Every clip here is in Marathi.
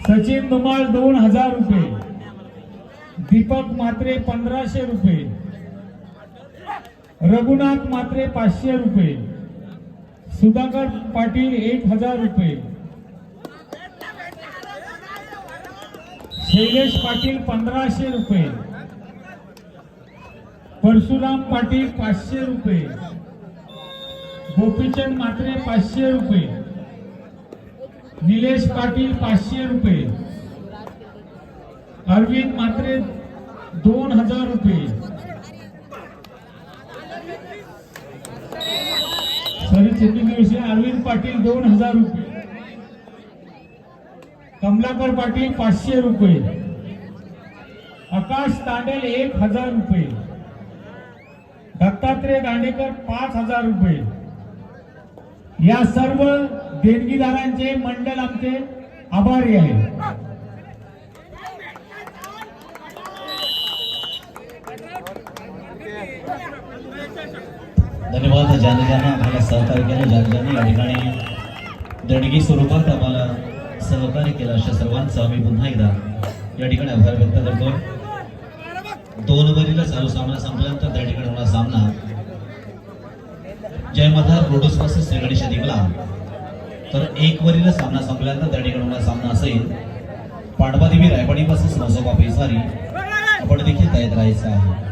सचिन धुमाळ दोन हजार रुपये. दीपक मात्रे पंधराशे रुपये. रघुनाथ मात्रे पाचशे रुपये. सुधाकर पाटील एक हजार रुपये. शैलेश पाटील पंधराशे रुपये. परशुराम पाटील पाचशे रुपये. गोपीचंद मात्रे पाचशे रुपये. निलेश पाटील पाचशे रुपये. अरविंद मात्रे दोन हजार रुपये. सॉरी चेकिंग दिवशी अरविंद पाटील दोन हजार रुपये. कमलाकर पाटील पाचशे रुपये. आकाश तांडेल एक हजार रुपये. दत्तात्रय दांडेकर पाच हजार रुपये. या सर्व देणगीदारांचे मंडळ आमचे आभारी आहे धन्यवाद. ज्याने ज्यांना आम्हाला सहकार्य केलं. ज्यांनी या ठिकाणी देणगी स्वरूपात आम्हाला सहकार्य केलं. अशा सर्वांचा आम्ही पुन्हा एकदा या ठिकाणी आभार व्यक्त करतो. दोन वरील चालू सामना संपल्यानंतर त्या ठिकाणी होणार सामना. जय रोडसपासून श्रीगणेश गणेश तर एक वरील सामना संपल्यानंतर त्या ठिकाणी सामना असेल. पांडवादेवी रायवाडी वर्सेस नवसोबा पेसारी. आपण देखील तयार राहायचं आहे.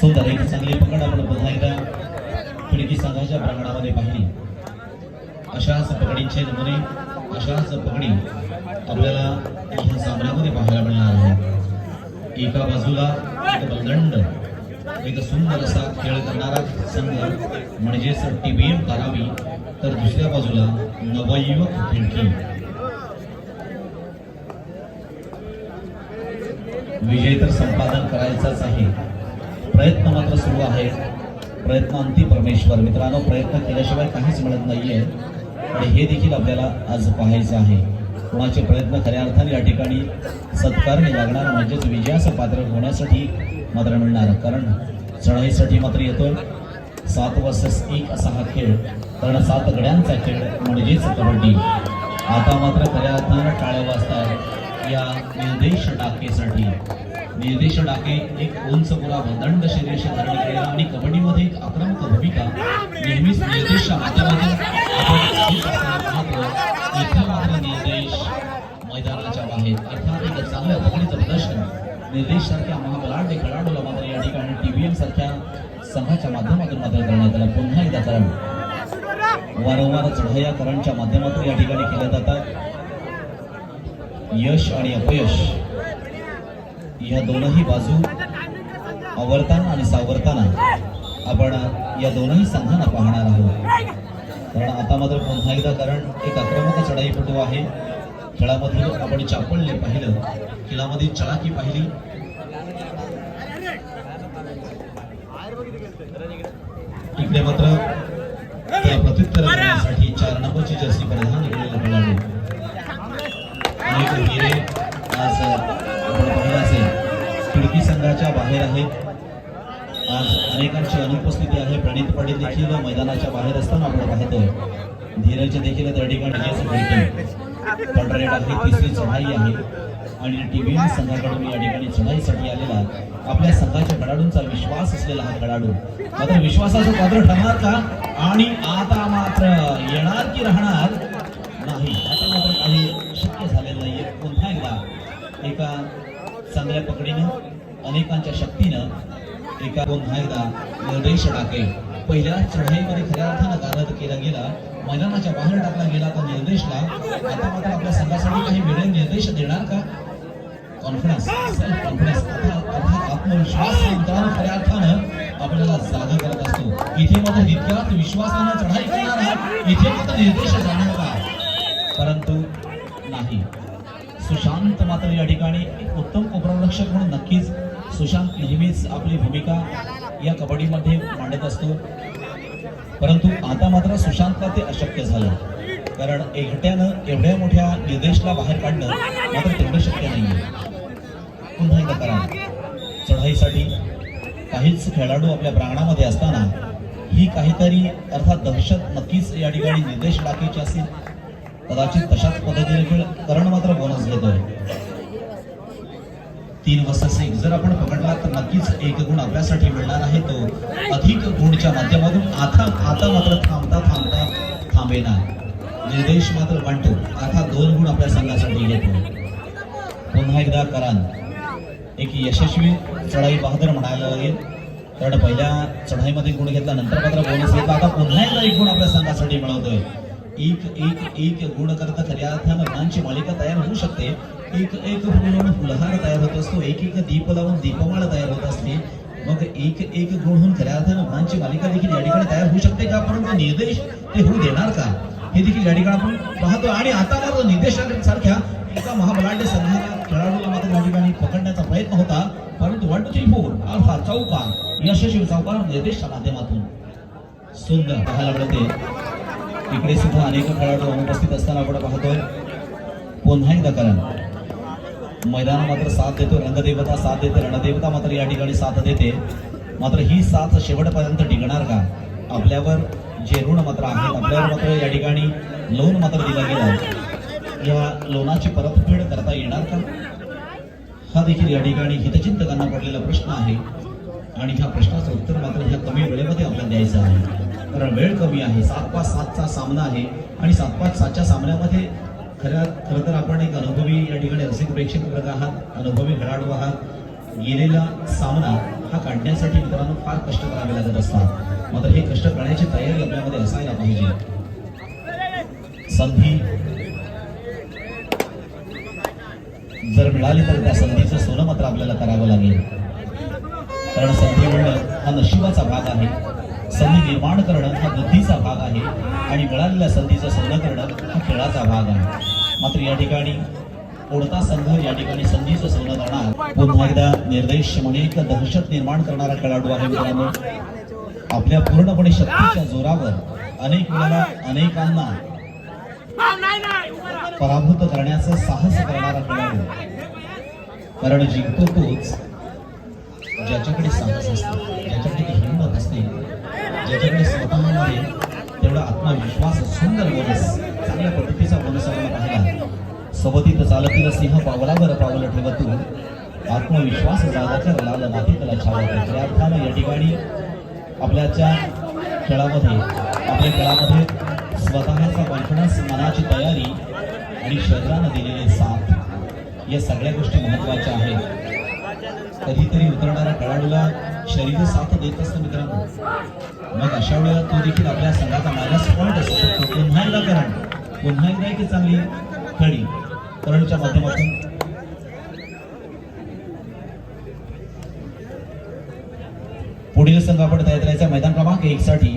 सुंदर एक चांगली पकड आपण पुन्हा एकदा खिडकी संघाच्या प्रांगणामध्ये पाहिली. अशाच पकडींचे नमुने अशाच पकडी. आपल्याला या सामन्यामध्ये पाहायला मिळणार आहे. एका बाजूला एक बलदंड एक सुंदर असा खेळ करणारा संघ म्हणजेच टीबीएम करावी तर दुसऱ्या बाजूला नवयुवक खिडकी. विजय तर संपादन करायचाच आहे. प्रयत्न मात्र सुरू आहे प्रयत्नांती परमेश्वर. मित्रांनो प्रयत्न केल्याशिवाय काहीच मिळत नाहीये. आणि हे देखील आपल्याला आज पाहायचं आहे. कोणाचे प्रयत्न खऱ्या अर्थाने या ठिकाणी सत्कारने लागणार म्हणजेच विजयाचं पात्र होण्यासाठी मात्र मिळणार. कारण चढाईसाठी मात्र येतोय. सात वर्सेस एक असा हा खेळ कारण सात गड्यांचा खेळ म्हणजेच कबड्डी. आता मात्र खऱ्या अर्थानं टाळ्या वाजतात या निर्देश डाकेसाठी. निर्देश डाके एक उंच पुरा भदंड शरीराशी धारण केलेला आणि कबड्डीमध्ये एक आक्रमक भूमिका नेहमीच निर्देश माध्यमातून आपण मैदानाच्या बाहेर अर्थात एक चांगल्या पकडीचं प्रदर्शन निर्देश सारख्या महाबलाढ्य खेळाडूला मात्र या ठिकाणी टीव्हीएम सारख्या संघाच्या माध्यमातून मात्र करण्यात आला. पुन्हा एकदा कारण वारंवार चढाया करांच्या माध्यमातून या ठिकाणी केल्या जातात यश आणि अपयश या दोनही बाजू आवरताना आणि सावरताना आपण या दोनही संघांना पाहणार आहोत कारण आता मात्र पुन्हा एकदा कारण एक आक्रमक चढाईपटू आहे. खेळामध्ये आपण चापळले पाहिलं. खेळामध्ये चळाकी पाहिली. इकडे मात्र त्या प्रत्युत्तर चार नंबरची जर्सी परिधान इकडे खेळाडू अनेक हिरे आज आपण पाहिलं असेल खिडकी संघाच्या बाहेर आहेत आज अनेकांची अनुपस्थिती आहे. प्रणित पाटील देखील मैदानाच्या बाहेर असताना आपण पाहतोय. धीरज देखील त्या ठिकाणी आहे तिसरी चढाई आहे. आणि टीव्ही संघाकडून या ठिकाणी चढाईसाठी आलेला आपल्या संघाच्या खेळाडूंचा विश्वास असलेला हा खेळाडू. मात्र विश्वासाचं पात्र ठरणार का? आणि आता मात्र येणार की राहणार? नाही. आता मात्र काही शक्य झालेलं नाहीये. पुन्हा एकदा एका चांगल्या पकडीनं अनेकांच्या शक्तीनं एका दोन एकदा निर्देश टाके पहिल्या चढाईमध्ये खऱ्या अर्थानं कारवाई केला गेला. मैदानाच्या बाहेर टाकला गेला तर निर्देशला. आता मात्र आपल्या संघासाठी काही वेळे निर्देश देणार का? कॉन्फिडन्स सेल्फ कॉन्फिडन्स अर्थात आत्मविश्वास हा मित्रांनो खऱ्या अर्थानं आपल्याला जागा करत असतो. इथे मात्र तितक्यात विश्वासानं चढाई करणार इथे मात्र निर्देश जाणार का परंतु नाही. सुशांत मात्र या ठिकाणी एक उत्तम उपरक्षक म्हणून नक्कीच सुशांत नेहमीच आपली भूमिका या कबड्डीमध्ये मांडत असतो. परंतु आता मात्र सुशांतला ते अशक्य झालं. कारण एकट्यानं एवढ्या मोठ्या निर्देशला बाहेर काढणं मात्र तेवढं शक्य नाही पुन्हा एकदा करा. चढाईसाठी काहीच खेळाडू आपल्या प्रांगणामध्ये असताना ही काहीतरी अर्थात दहशत नक्कीच या ठिकाणी निर्देश टाकायचे असतील कदाचित तशाच पद्धतीने खेळ करण मात्र बोनस घेतोय. तीन वाजता जर आपण पकडला तर नक्कीच एक गुण आपल्यासाठी मिळणार आहे. तो अधिक गुणच्या माध्यमातून आता आता मात्र थांबता थांबता थांबेना. निर्देश मात्र मांडतो आता दोन गुण आपल्या संघासाठी घेतो पुन्हा एकदा करान एक यशस्वी चढाई बहादर म्हणायला लागेल. कारण पहिल्या चढाईमध्ये गुण घेतला नंतर मात्र बोनस घेतला. आता पुन्हा एकदा एक गुण आपल्या संघासाठी मिळवतोय. एक एक एक गुण करता खऱ्या अर्थानं गुणांची मालिका तयार होऊ शकते. एक एक गुण फुलहार तयार होत असतो. एक एक दीप लावून दीपमाळ तयार होत असते. मग एक एक गुण होऊन खऱ्या अर्थानं गुणांची मालिका देखील या ठिकाणी तयार होऊ शकते का? परंतु निर्देश ते होऊ देणार का? हे देखील या ठिकाणी आपण पाहतो. आणि आता मात्र निर्देशांसारख्या एका महाबलाढ्य संघाला खेळाडूला मात्र या ठिकाणी पकडण्याचा प्रयत्न होता. परंतु one two three four alpha चौका यशस्वी चौका निर्देशच्या माध्यमातून सुंदर पाहायला मिळते. इकडे सुद्धा अनेक खेळाडू अनुपस्थित असताना आपण पाहतोय. पुन्हा एकदा करण मैदान मात्र साथ देतो रंगदेवता साथ देते रणदेवता मात्र या ठिकाणी साथ देते. मात्र ही साथ शेवटपर्यंत टिकणार का? आपल्यावर जे ऋण मात्र आहेत आपल्यावर मात्र या ठिकाणी लोन मात्र दिला गेला या लोनाची परतफेड करता येणार का? हा देखील या ठिकाणी हितचिंतकांना पडलेला प्रश्न आहे. आणि ह्या प्रश्नाचं उत्तर मात्र ह्या कमी वेळेमध्ये आपल्याला द्यायचं आहे. कारण वेळ कमी आहे सात पाच सातचा सामना आहे. आणि सात पाच सातच्या सामन्यामध्ये खऱ्या खरं तर आपण एक अनुभवी या ठिकाणी रसिक प्रेक्षक वर्ग आहात अनुभवी खेळाडू आहात. गेलेला सामना हा काढण्यासाठी मित्रांनो फार कष्ट करावे लागत असतात. मात्र हे कष्ट करण्याची तयारी आपल्यामध्ये असायला पाहिजे. संधी. जर मिळाली तर त्या संधीचं सोनं मात्र आपल्याला करावं लागेल. कारण संधी मिळणं हा नशिबाचा भाग आहे. संधी निर्माण करणं हा बुद्धीचा भाग आहे. आणि मिळालेल्या संधीचं सोनं करणं हा खेळाचा भाग आहे. मात्र या ठिकाणी कोणता संघ या ठिकाणी संधीचं सोनं जाणार? पुन्हा एकदा निर्देश म्हणून एक दहशत निर्माण करणारा खेळाडू आहे मित्रांनो. आपल्या पूर्णपणे शक्तीच्या जोरावर अनेक वेळेला अनेकांना पराभूत करण्याचं साहस करणारा खेळाडू. कारण जिंकतो तोच ज्याच्याकडे साहस असतो ज्याच्याकडे हिंमत असते ज्याच्याकडे स्वतःमध्ये तेवढा आत्मविश्वास सुंदर बोनस चांगल्या पद्धतीचा बोनस सोबतीत चालतील सिंह पावलावर पावलं ठेवतून आत्मविश्वास जागाच्या लाल मातीतला छावा त्या अर्थानं या ठिकाणी आपल्याच्या खेळामध्ये आपल्या खेळामध्ये स्वतःचा कॉन्फिडन्स मनाची तयारी आणि शरीरानं दिलेले साथ या सगळ्या गोष्टी महत्त्वाच्या आहेत. कधीतरी उतरणाऱ्या खेळाडूला शरीर साथ देत असतं मित्रांनो. मग अशा वेळेला तो देखील आपल्या संघाचा मायनस पॉईंट असू शकतो. पुन्हा एकदा कारण पुन्हा एकदा की चांगली खडी करणच्या माध्यमातून. पुढील संघ आपण तयार करायचा मैदान क्रमांक एक साठी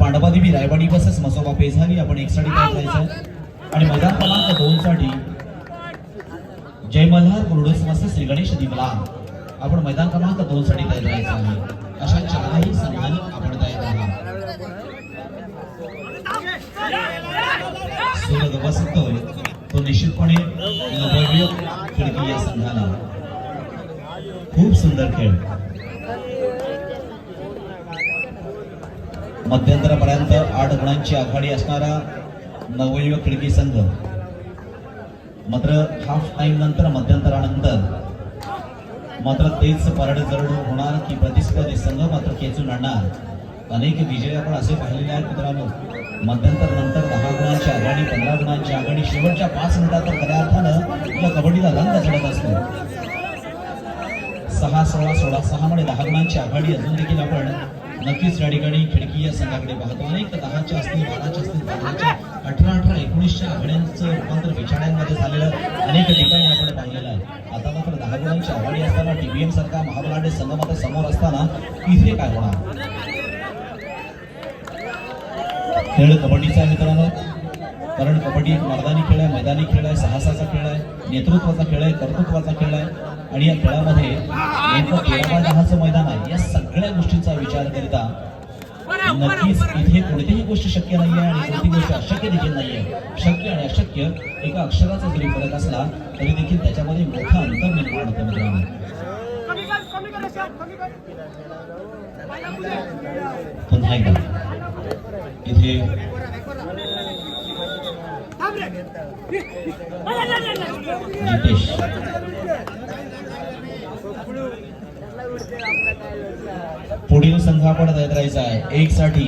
पांडवादेवी रायवाडी बसेस मसोबा पेझाली. आपण एक साठी तयार करायचं आणि मैदान क्रमांक दोन साठी जय मल्हार कुरडूस मस्त श्री गणेश दिमला. आपण मैदान क्रमांक दोन साठी तयार करायचं आहे. अशा चारही संघ खिडकी संघाला खूप सुंदर खेळ. मध्यंतरापर्यंत आठ गुणांची आघाडी असणारा नवयुवक खिडकी संघ. मात्र हाफ टाइम नंतर मध्यंतरानंतर मात्र तेच परड जरड होणार की प्रतिस्पर्धी संघ मात्र खेचून आणणार. अनेक विजय आपण असे पाहिलेले आहेत मित्रांनो. मध्यंतर नंतर गुणांची आघाडी पंधरा गुणांची आघाडी शेवटच्या पाच मिनिटात तर खऱ्या अर्थानं या कबड्डीला रंग चढत असतो. सहा सोळा सोळा सहा मध्ये दहा गुणांची आघाडी अजून देखील आपण नक्कीच या ठिकाणी खिडकी या संघाकडे पाहतो. अनेक दहाच्या असतील बाराच्या असतील पंधराच्या अठरा अठरा एकोणीसच्या आघाड्यांचं रूपांतर बिछाड्यांमध्ये झालेलं अनेक ठिकाणी आपण पाहिलेलं आहे. आता मात्र दहा गुणांची आघाडी असताना टीव्हीएम सारखा महाबलाडे संघ मात्र समोर असताना इथे काय होणार? खेळ कबड्डीचा मित्रांनो. कारण कबड्डी एक मर्दानी खेळ आहे मैदानी खेळ आहे साहसाचा खेळ आहे नेतृत्वाचा खेळ आहे कर्तृत्वाचा खेळ आहे. आणि या खेळामध्ये नेमकं तेरा दहाचं मैदान आहे या सगळ्या गोष्टींचा विचार करता नक्कीच इथे कोणतीही गोष्ट शक्य नाही आहे आणि कोणती गोष्ट अशक्य देखील नाही आहे शक्य आणि अशक्य एका अक्षराचा जरी फरक असला तरी देखील त्याच्यामध्ये मोठं अंतर निर्माण होतं मित्रांनो. पुन्हा एकदा. इथे पुढील संघ आपण तयार राहायचा आहे. एक साठी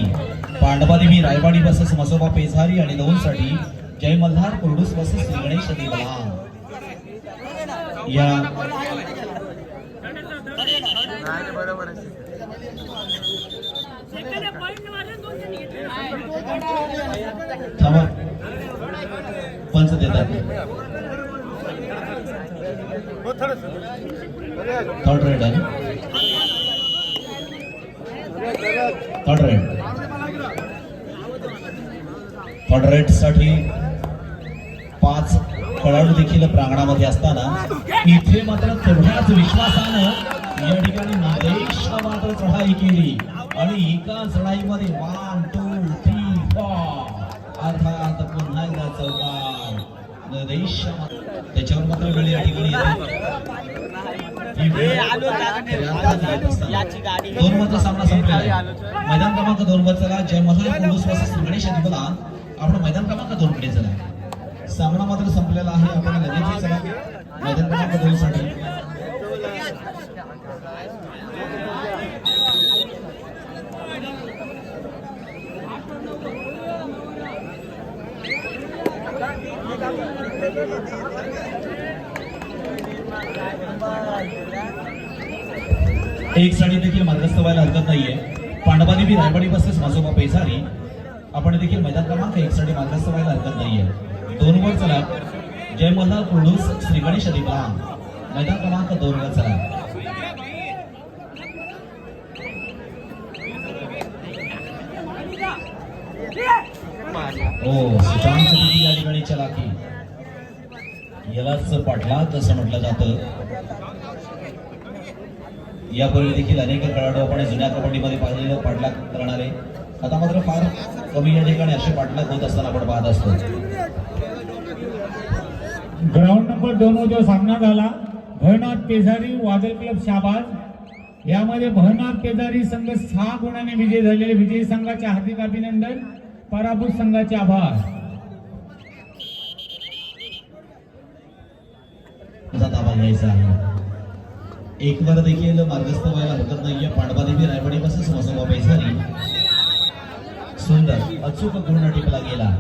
पांडवादेवी रायवाडी बसेस मसोबा पेझारी आणि दोन साठी जय मल्हार कुर्डूस बसेस श्री गणेश देवला या थांबा. थर्ड रेड आहे थर्ड रेड थर्ड रेडसाठी पाच खेळाडू देखील प्रांगणामध्ये असताना इथे मात्र तेवढ्याच विश्वासानं या ठिकाणी नादेश मात्र चढाई केली. आणि एका चढाईमध्ये वन टू थ्री फोर. अर्थात पुन्हा एकदा चौकार. त्याच्यावर मात्र वेळ या ठिकाणी दोन वरचा सामना संपलेला आहे. मैदान क्रमांक दोन वर चला. जय वर्सेस गणेश आपण मैदान क्रमांक दोन कडे चला. सामना मात्र संपलेला आहे. आपण लगेच चला. मैदान क्रमांक दोन साठी. एक साडी देखील मार्गस्थ व्हायला हरकत नाहीये. पांडवादेवी रायवाडी बसेस मासोबा पेसारी आपण देखील मैदान क्रमांक एक साठी मार्गस्थ व्हायला हरकत नाहीये. दोन वर चला. जय मल्हार कुर्डूस श्री गणेश दिपला मैदान क्रमांक दोन वर चला. हो सुशांत या ठिकाणी चलाकी यालाच पाठलाग असं म्हटलं जातं. यापूर्वी देखील अनेक खेळाडू आपण जुन्या कबड्डीमध्ये पाहिलेलं पाठलाग करणारे. आता मात्र फार कमी या ठिकाणी असे पाठलाग होत असताना आपण पाहत असतो. ग्राउंड नंबर दोन जो सामना झाला भयनाथ केजारी वादल क्लब शाबाज यामध्ये भयनाथ केजारी संघ सहा गुणाने विजय झालेले विजयी संघाचे हार्दिक अभिनंदन पराभूत संघाचे आभार. तुझा आहे. एक बार देखील मार्गस्थ व्हायला हरकत नाहीये. पांडवादेवी रायवाडी बसेस मसोबा पैसारी सुंदर अचूक गुण टिपला गेला.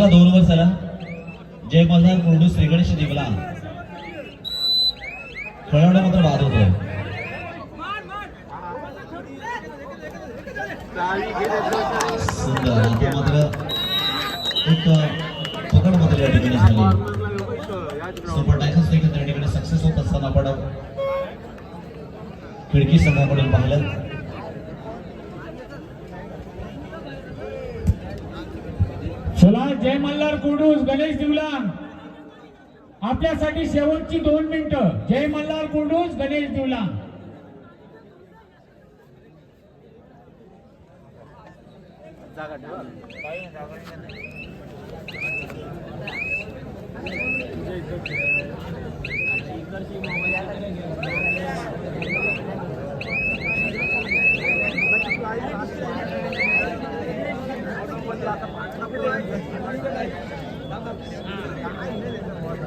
चला दोन वर चला. जय मल्हार कुर्डू श्रीगणेश दिवला खेळाडू मात्र बाद होतोय. सुंदर. आता मात्र एक पकड मात्र या ठिकाणी झाली. सुपर टायसन्स देखील त्या ठिकाणी सक्सेस होत असताना आपण खिडकी संघाकडून पाहिलं. जय मल्हार कुडूस गणेश दिवलान. आपल्यासाठी शेवटची दोन मिनिटं. जय मल्हार कुडूस गणेश दिवलान. जागा